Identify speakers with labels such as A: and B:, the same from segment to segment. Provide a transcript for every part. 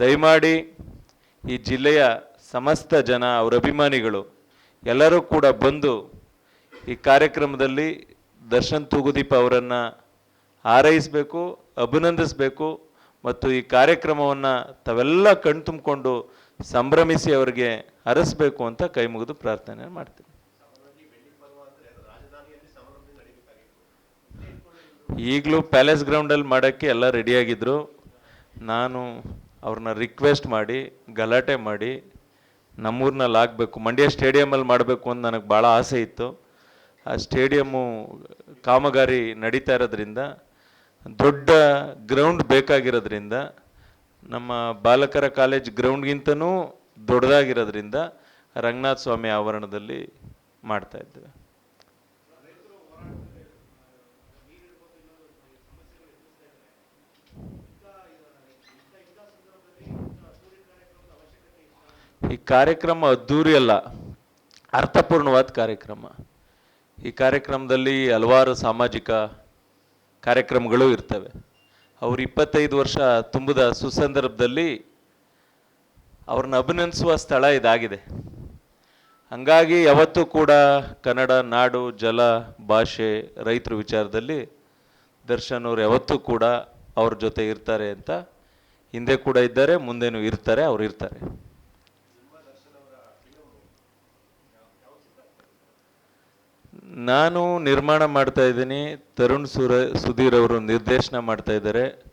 A: ದಯಮಾಡಿ ಈ ಜಿಲ್ಲೆಯ ಸಮಸ್ತ ಜನ, ಅವರ ಅಭಿಮಾನಿಗಳು, ಎಲ್ಲರೂ ಕೂಡ ಬಂದು ಈ ಕಾರ್ಯಕ್ರಮದಲ್ಲಿ ದರ್ಶನ್ ತೂಗುದೀಪ ಅವರನ್ನು ಹಾರೈಸಬೇಕು, ಅಭಿನಂದಿಸಬೇಕು ಮತ್ತು ಈ ಕಾರ್ಯಕ್ರಮವನ್ನು ತಾವೆಲ್ಲ ಕಣ್ತುಂಬಿಕೊಂಡು ಸಂಭ್ರಮಿಸಿ ಅವರಿಗೆ ಹರಸಬೇಕು ಅಂತ ಕೈ ಮುಗಿದು ಪ್ರಾರ್ಥನೆ ಮಾಡ್ತೀನಿ. ಈಗಲೂ ಪ್ಯಾಲೇಸ್ ಗ್ರೌಂಡಲ್ಲಿ ಮಾಡೋಕ್ಕೆ ಎಲ್ಲ ರೆಡಿಯಾಗಿದ್ದರು ನಾನು ಅವ್ರನ್ನ ರಿಕ್ವೆಸ್ಟ್ ಮಾಡಿ, ಗಲಾಟೆ ಮಾಡಿ, ನಮ್ಮೂರಿನಲ್ಲಿ ಆಗಬೇಕು. ಮಂಡ್ಯ ಸ್ಟೇಡಿಯಮಲ್ಲಿ ಮಾಡಬೇಕು ಅಂತ ನನಗೆ ಭಾಳ ಆಸೆ ಇತ್ತು. ಆ ಸ್ಟೇಡಿಯಮ್ಮು ಕಾಮಗಾರಿ ನಡೀತಾ ಇರೋದ್ರಿಂದ, ದೊಡ್ಡ ಗ್ರೌಂಡ್ ಬೇಕಾಗಿರೋದ್ರಿಂದ, ನಮ್ಮ ಬಾಲಕರ ಕಾಲೇಜ್ ಗ್ರೌಂಡ್ಗಿಂತನೂ ದೊಡ್ಡದಾಗಿರೋದ್ರಿಂದ ರಂಗನಾಥ ಸ್ವಾಮಿ ಆವರಣದಲ್ಲಿ ಮಾಡ್ತಾ ಈ ಕಾರ್ಯಕ್ರಮ ಅದ್ದೂರಿ ಅಲ್ಲ, ಅರ್ಥಪೂರ್ಣವಾದ ಕಾರ್ಯಕ್ರಮ. ಈ ಕಾರ್ಯಕ್ರಮದಲ್ಲಿ ಹಲವಾರು ಸಾಮಾಜಿಕ ಕಾರ್ಯಕ್ರಮಗಳು ಇರ್ತವೆ. ಅವರು ಇಪ್ಪತ್ತೈದು ವರ್ಷ ತುಂಬಿದ ಸುಸಂದರ್ಭದಲ್ಲಿ ಅವ್ರನ್ನ ಅಭಿನಂದಿಸುವ ಸ್ಥಳ ಇದಾಗಿದೆ. ಹಂಗಾಗಿ ಯಾವತ್ತೂ ಕೂಡ ಕನ್ನಡ, ನಾಡು, ಜಲ, ಭಾಷೆ, ರೈತರ ವಿಚಾರದಲ್ಲಿ ದರ್ಶನ್ ಅವರು ಯಾವತ್ತೂ ಕೂಡ ಅವ್ರ ಜೊತೆ ಇರ್ತಾರೆ ಅಂತ ಹಿಂದೆ ಕೂಡ ಇದ್ದಾರೆ, ಮುಂದೆನೂ ಇರ್ತಾರೆ, ಅವ್ರು ಇರ್ತಾರೆ. ನಾನು ನಿರ್ಮಾಣ ಮಾಡ್ತಾ ಇದ್ದೀನಿ. ತರುಣ್ ಸುರ, ಸುಧೀರ್ ಅವರು ನಿರ್ದೇಶನ ಮಾಡ್ತಾ ಇದ್ದಾರೆ.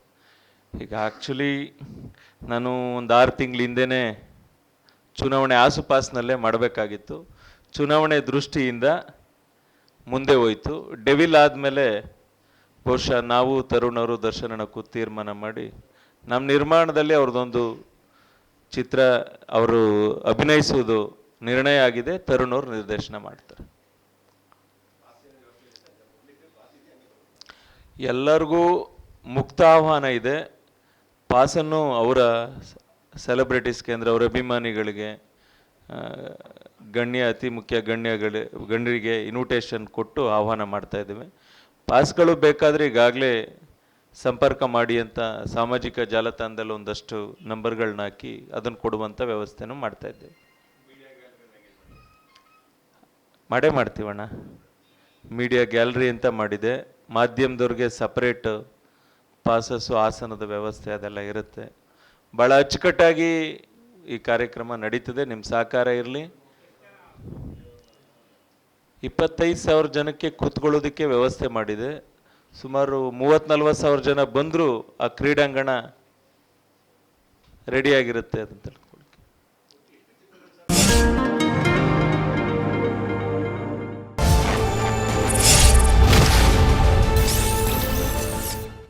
A: ಈಗ ಆ್ಯಕ್ಚುಲಿ ನಾನು ಒಂದು ಆರು ತಿಂಗಳ ಚುನಾವಣೆ ಆಸುಪಾಸಿನಲ್ಲೇ ಮಾಡಬೇಕಾಗಿತ್ತು. ಚುನಾವಣೆ ದೃಷ್ಟಿಯಿಂದ ಮುಂದೆ ಹೋಯಿತು. ಡೆವಿಲ್ ಆದಮೇಲೆ ಬಹುಶಃ ನಾವು ತರುಣ್ ಅವರು ದರ್ಶನನ ಕೂತ್ ತೀರ್ಮಾನ ಮಾಡಿ ನಮ್ಮ ನಿರ್ಮಾಣದಲ್ಲಿ ಅವ್ರದ್ದೊಂದು ಚಿತ್ರ ಅವರು ಅಭಿನಯಿಸುವುದು ನಿರ್ಣಯ ಆಗಿದೆ. ತರುಣ್ ಅವರು ನಿರ್ದೇಶನ ಮಾಡ್ತಾರೆ. ಎಲ್ಲರಿಗೂ ಮುಕ್ತ ಆಹ್ವಾನ ಇದೆ. ಪಾಸನ್ನು ಅವರ ಸೆಲೆಬ್ರಿಟೀಸ್ಗೆ ಕೇಂದ್ರ, ಅವರ ಅಭಿಮಾನಿಗಳಿಗೆ ಗಣ್ಯ, ಅತಿ ಮುಖ್ಯ ಗಣ್ಯಗಳ, ಗಣ್ಯರಿಗೆ ಇನ್ವಿಟೇಷನ್ ಕೊಟ್ಟು ಆಹ್ವಾನ ಮಾಡ್ತಾ ಇದ್ದೇವೆ. ಪಾಸ್ಗಳು ಬೇಕಾದರೆ ಈಗಾಗಲೇ ಸಂಪರ್ಕ ಮಾಡಿ ಅಂತ ಸಾಮಾಜಿಕ ಜಾಲತಾಣದಲ್ಲಿ ಒಂದಷ್ಟು ನಂಬರ್ಗಳನ್ನ ಹಾಕಿ ಅದನ್ನು ಕೊಡುವಂಥ ವ್ಯವಸ್ಥೆನೂ ಮಾಡ್ತಾ ಇದ್ದೇವೆ. ಮಾಡೇ ಮಾಡ್ತೀವಣ್ಣ. ಮೀಡಿಯಾ ಗ್ಯಾಲರಿ ಅಂತ ಮಾಡಿದೆ. ಮಾಧ್ಯಮದವ್ರಿಗೆ ಸಪ್ರೇಟ್ ಪಾಸಸ್ಸು ಆಸನದ ವ್ಯವಸ್ಥೆ ಅದೆಲ್ಲ ಇರುತ್ತೆ. ಭಾಳ ಅಚ್ಚುಕಟ್ಟಾಗಿ ಈ ಕಾರ್ಯಕ್ರಮ ನಡೀತದೆ. ನಿಮ್ಮ ಸಹಕಾರ ಇರಲಿ. ಇಪ್ಪತ್ತೈದು ಸಾವಿರ ಜನಕ್ಕೆ ಕೂತ್ಕೊಳ್ಳೋದಕ್ಕೆ ವ್ಯವಸ್ಥೆ ಮಾಡಿದೆ. ಸುಮಾರು ಮೂವತ್ತು ನಲ್ವತ್ತು ಸಾವಿರ ಜನ ಬಂದರೂ ಆ ಕ್ರೀಡಾಂಗಣ ರೆಡಿಯಾಗಿರುತ್ತೆ ಅಂತ